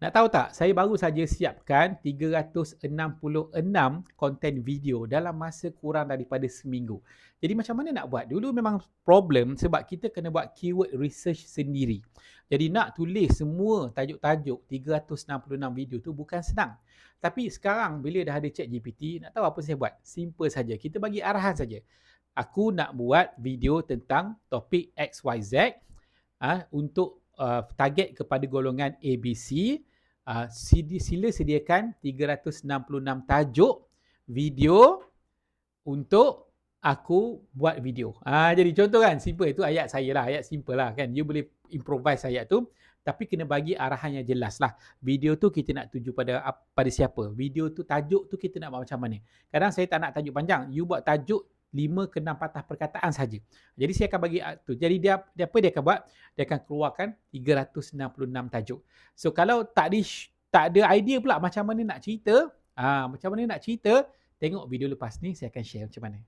Nak tahu tak, saya baru saja siapkan 366 konten video dalam masa kurang daripada seminggu. Jadi macam mana nak buat? Dulu memang problem sebab kita kena buat keyword research sendiri. Jadi nak tulis semua tajuk-tajuk 366 video tu bukan senang. Tapi sekarang bila dah ada chat GPT, nak tahu apa saya buat? Simple saja. Kita bagi arahan saja. Aku nak buat video tentang topik XYZ uh, untuk uh, target kepada golongan ABC uh, sila sediakan 366 tajuk video untuk aku buat video. Ah uh, jadi contoh kan simple itu ayat saya lah, ayat simple lah kan. You boleh improvise ayat tu tapi kena bagi arahan yang jelas lah. Video tu kita nak tuju pada pada siapa? Video tu tajuk tu kita nak buat macam mana? Kadang saya tak nak tajuk panjang. You buat tajuk 5 ke 6 patah perkataan saja. Jadi saya akan bagi tu. Jadi dia, dia apa dia akan buat? Dia akan keluarkan 366 tajuk. So kalau tak di tak ada idea pula macam mana nak cerita, ah ha, macam mana nak cerita, tengok video lepas ni saya akan share macam mana.